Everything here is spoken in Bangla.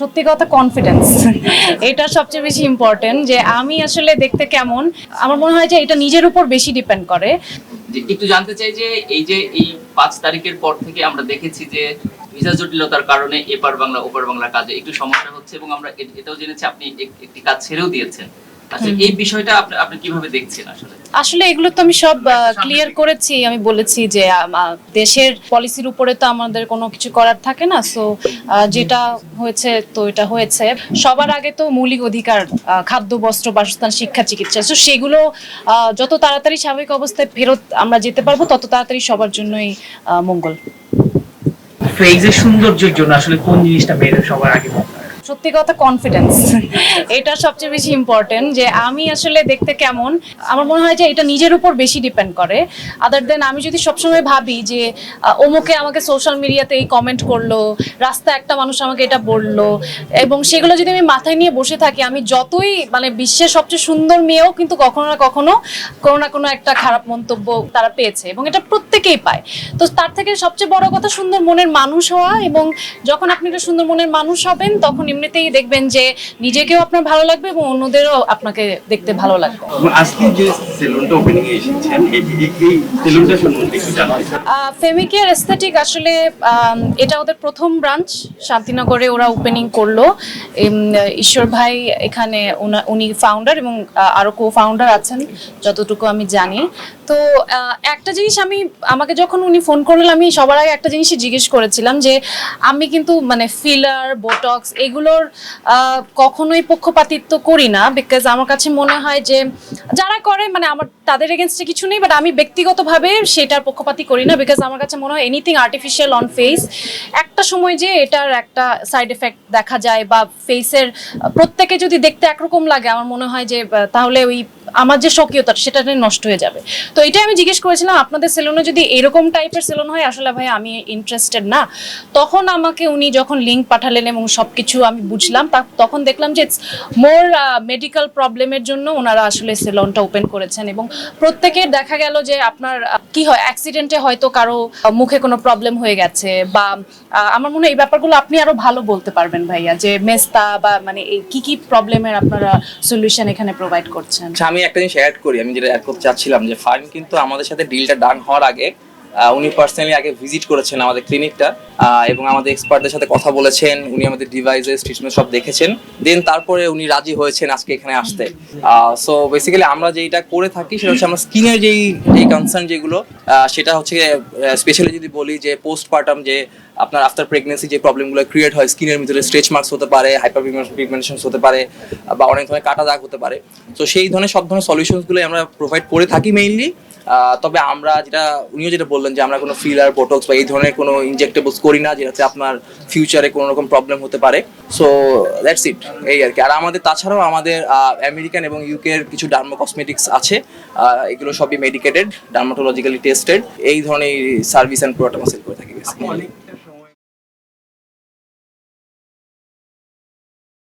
সত্যি কথা কনফিডেন্স এটা সবচেয়ে বেশি ইম্পর্টেন্ট যে আমি আসলে দেখতে কেমন, আমার মনে হয় যে এটা নিজের উপর বেশি ডিপেন্ড করে। একটু জানতে চাই যে এই যে এই পাঁচ তারিখের পর থেকে আমরা দেখেছি যে ভিসা জটিলতার কারণে এপার বাংলা, ওপার বাংলা কাজে একটু সমস্যা হচ্ছে এবং আমরা এটাও জেনেছি আপনি একটি কাজ ছেড়েও দিয়েছেন। আচ্ছা এই বিষয়টা আপনি আপনি কীভাবে দেখছেন আসলে? আসলে এগুলো তো আমি সব ক্লিয়ার করেছি। আমি বলেছি যে দেশের পলিসির উপরে তো আমাদের কোনো কিছু করার থাকে না। সো যেটা হয়েছে তো এটা হয়েছে। সবার আগে তো মৌলিক অধিকার খাদ্য বস্ত্র বাসস্থান শিক্ষা চিকিৎসা। তো সেগুলো আহ, যত তাড়াতাড়ি স্বাভাবিক অবস্থায় ফেরত আমরা যেতে পারব তত তাড়াতাড়ি সবার জন্যই মঙ্গল। ফেজের সৌন্দর্যের জন্য আসলে কোন জিনিসটা মেয়েদের সবার আগে? সত্যি কথা কনফিডেন্স এটা সবচেয়ে বেশি ইম্পর্টেন্ট যে আমি আসলে দেখতে কেমন, আমার মনে হয় যে এটা নিজের উপর বেশি ডিপেন্ড করে। আদার দেন আমি যদি সবসময় ভাবি যে অমুকে আমাকে সোশ্যাল মিডিয়াতে এই কমেন্ট করল রাস্তা একটা মানুষ আমাকে এটা বলল, এবং সেগুলো যদি আমি মাথায় নিয়ে বসে থাকি, আমি যতই মানে বিশ্বের সবচেয়ে সুন্দর মেয়েও কিন্তু কখনো না কখনো কোনো না কোনো একটা খারাপ মন্তব্য তারা পেয়েছে, এবং এটা প্রত্যেকেই পায়। তো তার থেকে সবচেয়ে বড় কথা সুন্দর মনের মানুষ হওয়া, এবং যখন আপনি একটা সুন্দর মনের মানুষ হবেন তখন এমনিতেই দেখবেন যে নিজেকেও আপনার ভালো লাগবে এবং অন্যদেরও আপনাকে দেখতে ভালো লাগবে। আজকে যে সেলুনটা ওপেনিং এ এসেছেন এই সেলুনটা সম্বন্ধে একটু জানাই ফেমিকেয়ার এস্থেটিক আসলে এটা ওদের প্রথম ব্রাঞ্চ শান্তিনগরে ওরা ওপেনিং করল। ঈশ্বর ভাই এখানে উনি ফাউন্ডার এবং আরও কো ফাউন্ডার আছেন যতটুকু আমি জানি। তো আহ, একটা জিনিস আমি আমাকে যখন উনি ফোন করলেন আমি সবার আগে একটা জিনিসই জিজ্ঞেস করেছিলাম যে আমি কিন্তু মানে ফিলার বোটক্স এগুলোর কখনোই পক্ষপাতিত্ব করি না বিকজ আমার কাছে মনে হয় যে যারা করে মানে আমার, তাদের এগেনস্টে কিছু নেই বাট আমি ব্যক্তিগতভাবে সেটার পক্ষপাতি করি না বিকজ আমার কাছে মনে হয় এনিথিং আর্টিফিশিয়াল অন ফেস একটা সময় যে এটার একটা সাইড এফেক্ট দেখা যায়, বা ফেসের প্রত্যেকে যদি দেখতে একরকম লাগে, আমার মনে হয় যে তাহলে ওই আমার যে স্বকীয়তা সেটা নষ্ট হয়ে যাবে। তো এটাই আমি জিজ্ঞেস করেছিলাম, আপনাদের সেলুনে যদি এরকম টাইপের সেলুন হয়, আসলে ভাই আমি ইন্টারেস্টেড না। তখন আমাকে উনি যখন লিঙ্ক পাঠালেন এবং সবকিছু আমি বুঝলাম তখন দেখলাম যে মোর মেডিকেল প্রবলেমের জন্য ওনারা আসলে সেলুনটা ওপেন করেছেন এবং প্রত্যেকের দেখা গেল যে আপনার কি হয় অ্যাক্সিডেন্টে হয়তো কারও মুখে কোনো প্রবলেম হয়ে গেছে বা আমার মনে হয় এই ব্যাপারগুলো আপনি আরও ভালো বলতে পারবেন ভাইয়া, যে মেস্তা বা মানে কি কি প্রবলেমের আপনারা সলিউশন এখানে প্রোভাইড করছেন। আচ্ছা আমি একটা জিনিস অ্যাড করি, আমি যেটা অ্যাড করতে চাচ্ছিলাম যে ফাইন কিন্তু আমাদের সাথে ডিলটা ডান হওয়ার আগে উনি পার্সোনালি আগে ভিজিট করেছেন আমাদের ক্লিনিকটা এবং আমাদের এক্সপার্টদের সাথে কথা বলেছেন, উনি আমাদের ডিভাইসেস ট্রিটমেন্ট সব দেখেছেন। দেন তারপরে উনি রাজি হয়েছেন আজকে এখানে আসতে। সো বেসিক্যালি আমরা যেটা করে থাকি সেটা হচ্ছে আমরা স্কিনের যেই যেই কনসার্ন যেগুলো সেটা হচ্ছে স্পেশালি যদি বলি যে পোস্টপার্টাম যে আপনার আফটার প্রেগনেন্সি যে প্রবলেমগুলো ক্রিয়েট হয় স্কিনের ভিতরে স্ট্রেচ মার্কস হতে পারে হাইপার পিগমেন্টেশন হতে পারে, বা অনেক ধরনের কাটা দাগ হতে পারে। তো সেই ধরনের সব ধরনের সলিউশনসগুলো আমরা প্রোভাইড করে থাকি মেইনলি তবে আমরা যেটা, উনিও যেটা বললেন যে আমরা কোনো ফিলার বোটক্স বা এই ধরনের কোনো ইনজেক্টেবলস করি না, যেটাতে আপনার ফিউচারে কোনো রকম প্রবলেম হতে পারে। সো দ্যাটস ইট এই আর কি। আর আমাদের, তাছাড়াও আমাদের আমেরিকান এবং ইউকে এর কিছু ডার্মো কসমেটিক্স আছে এগুলো সবই মেডিকেটেড ডার্মাটোলজিক্যালি টেস্টেড এই ধরনের সার্ভিস অ্যান্ড প্রোডাক্ট আমরা সেল করে থাকি।